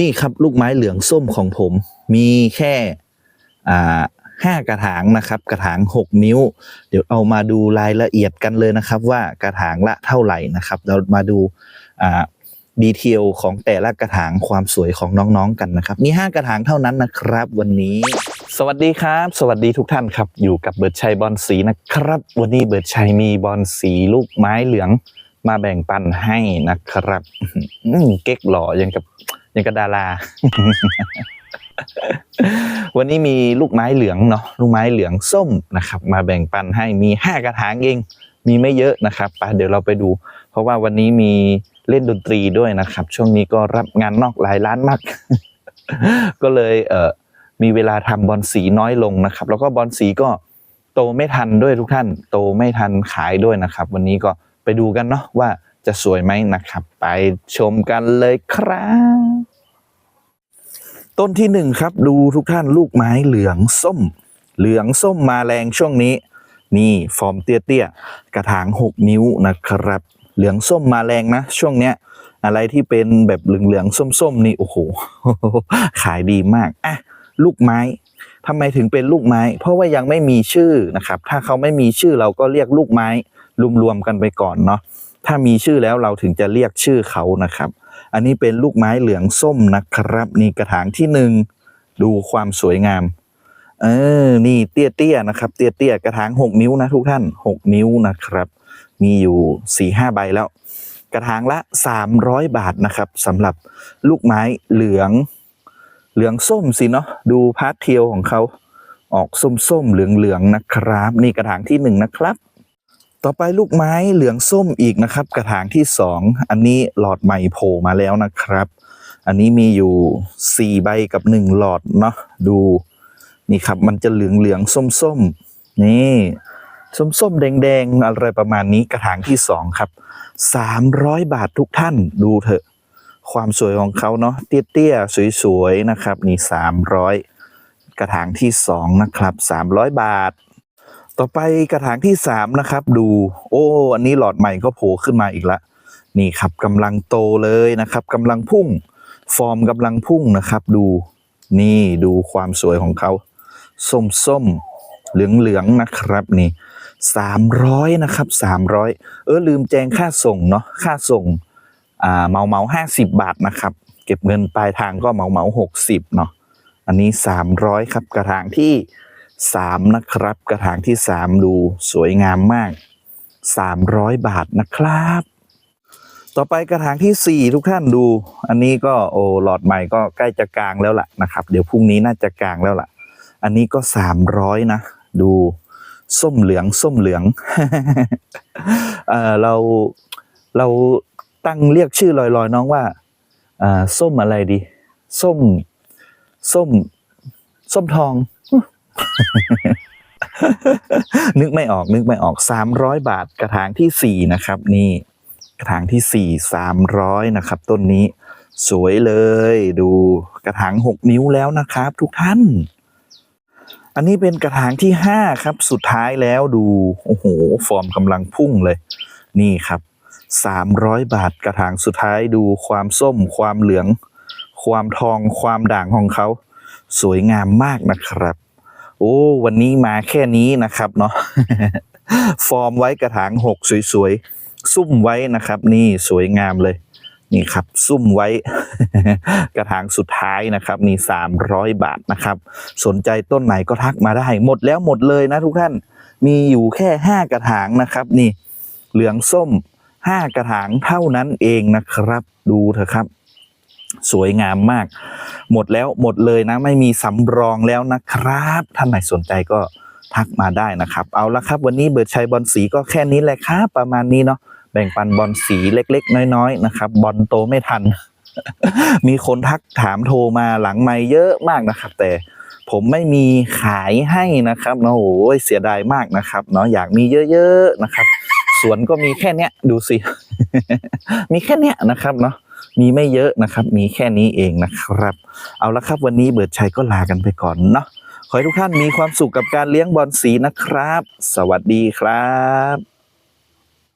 นี่ครับลูกไม้เหลืองส้มของผมมีแค่อ่าห้ากระถางนะครับ กระถางหกนิ้ว เดี๋ยวเอามาดูรายละเอียดกันเลยนะครับ ว่ากระถางละเท่าไหร่นะครับ เรามาดูอ่าดีเทลของแต่ละกระถางความสวยของน้องๆกันนะครับมีห้ากระถางเท่านั้นนะครับ วันนี้ สวัสดีครับ สวัสดีทุกท่านครับ อยู่กับเบิร์ดชัยบอลสีนะครับ วันนี้เบิร์ดชัยมีบอลสีลูกไม้เหลืองมาแบ่งปันให้นะครับเก๊กหล่อยังกับ ยังกับดารา วันนี้มีลูกไม้เหลืองเนาะลูกไม้เหลืองส้มนะครับ มาแบ่งปันให้มีห้ากระถางเอง มีไม่เยอะนะครับไปเดี๋ยวเราไปดู เพราะว่าวันนี้มีเล่นดนตรีด้วยนะครับ ช่วงนี้ก็รับงานนอกหลายร้านมาก ก็เลยเออมีเวลาทำบอลสีน้อยลงนะครับ แล้วก็บอลสีก็โตไม่ทันด้วยทุกท่าน โตไม่ทันขายด้วยนะครับ วันนี้ก็ไปดูกันเนาะว่า จะสวยไหมนะครับ ไปชมกันเลยครับ ต้นที่หนึ่งครับ ดูทุกท่านลูกไม้เหลืองส้ม เหลืองส้มมาแรงช่วงนี้ นี่ฟอร์มเตี้ยๆ กระถางหกนิ้วนะครับ เหลืองส้มมาแรงนะ ช่วงเนี้ย อะไรที่เป็นแบบเหลืองๆส้มๆนี่โอ้โห ขายดีมากอะลูกไม้ทำไมถึงเป็นลูกไม้ เพราะว่ายังไม่มีชื่อนะครับ ถ้าเขาไม่มีชื่อเราก็เรียกลูกไม้รวมๆกันไปก่อนเนาะ ถ้ามีชื่อแล้วเราถึงจะเรียกชื่อเขานะครับ อันนี้เป็นลูกไม้เหลืองส้มนะครับ นี่กระถางที่หนึ่งดูความสวยงาม เออ นี่เตี้ยๆนะครับ เตี้ยๆกระถางหกนิ้วนะทุกท่านหกนิ้วนะครับ มีอยู่สี่ห้าใบแล้ว กระถางละสามร้อยบาทนะครับสำหรับลูกไม้เหลือง เหลืองส้มสิเนาะดูพาร์ทเทียวของเขาออกส้มๆเหลืองๆนะครับ นี่กระถางที่หนึ่งนะครับ ต่อไปลูกไม้เหลืองส้มอีกนะครับ กระถางที่สองอันนี้หลอดใหม่โผล่มาแล้วนะครับ อันนี้มีอยู่สี่ใบกับหนึ่งหลอดเนาะดูนี่ครับมันจะเหลืองเหลืองส้มส้มนี่ส้มส้มแดงแดงอะไรประมาณนี้กระถางที่สองครับสามร้อยบาททุกท่านดูเถอะ ความสวยของเขาเนาะเตี้ยๆ สวยๆ นะครับ นี่สามร้อยกระถางที่สองนะครับสามร้อยบาท ต่อไปกระถางที่สามนะครับ ดู โอ้อันนี้หลอดใหม่ก็โผล่ขึ้นมาอีกละนี่ครับกำลังโตเลยนะครับกำลังพุ่ง ฟอร์มกำลังพุ่งนะครับ ดู นี่ดูความสวยของเขาส้มส้มเหลืองเหลืองนะครับนี่สามร้อยนะครับสามร้อยเออลืมแจ้งค่าส่งเนาะค่าส่งอ่าเมาเมาห้าสิบบาทนะครับ เก็บเงินปลายทางก็เมาเมาหกสิบเนาะอันนี้สามร้อยครับกระถางที่ สามนะครับ กระถางที่สามดูสวยงามมากสามร้อยบาทนะครับ ต่อไปกระถางที่สี่ทุกท่านดู อันนี้ก็โอ้หลอดใหม่ก็ใกล้จะกลางแล้วล่ะนะครับ เดี๋ยวพรุ่งนี้น่าจะกลางแล้วล่ะ อันนี้ก็สามร้อยนะ ดูส้มเหลืองส้มเหลืองเออเราเราตั้งเรียกชื่อลอยๆ น้องว่าส้มอะไรดี ส้ม ส้ม ส้มทอง นึกไม่ออกนึกไม่ออกสามร้อยบาทกระถางที่สี่นะครับ นี่ กระถางที่สี่สามร้อยนะครับ ต้นนี้ สวยเลย ดูกระถางหกนิ้วแล้วนะครับ ทุกท่าน อันนี้เป็นกระถางที่ห้าครับ สุดท้ายแล้วดูโอ้โหฟอร์มกำลังพุ่งเลย นี่ครับสามร้อยบาทกระถางสุดท้ายดูความส้ม ความเหลือง ความทองความด่างของเขา สวยงามมากนะครับ โอ้วันนี้มาแค่นี้นะครับเนาะฟอร์มไว้กระถางหกสวยๆ ซุ่มไว้นะครับ นี่สวยงามเลย นี่ครับ ซุ่มไว้ กระถางสุดท้ายนะครับ นี่สามร้อยบาทนะครับ สนใจต้นไหนก็ทักมาได้ หมดแล้วหมดเลยนะทุกท่าน มีอยู่แค่ห้ากระถางนะครับ นี่ เหลืองส้มห้ากระถางเท่านั้นเองนะครับ ดูเถอะครับ สวยงามมาก หมดแล้วหมดเลยนะ ไม่มีสำรองแล้วนะครับ ท่านไหนสนใจก็ทักมาได้นะครับ เอาละครับ วันนี้เบิร์ดชัยบอลสีก็แค่นี้แหละครับประมาณนี้เนาะแบ่งปันบอลสีเล็ก ๆ น้อยๆนะครับ บอลโตไม่ทัน มีคนทักถามโทรมาหลังไม่เยอะมากนะครับ แต่ผมไม่มีขายให้นะครับเนาะโอ้ยเสียดายมากนะครับเนาะอยากมีเยอะ ๆ นะครับ สวนก็มีแค่เนี้ยดูสิ มีแค่เนี้ยนะครับเนาะ มีไม่เยอะนะครับ มีแค่นี้เองนะครับ เอาละครับวันนี้เบิร์ดชัยก็ลากันไปก่อนเนาะขอให้ทุกท่านมีความสุขกับการเลี้ยงบอลสีนะครับ สวัสดีครับ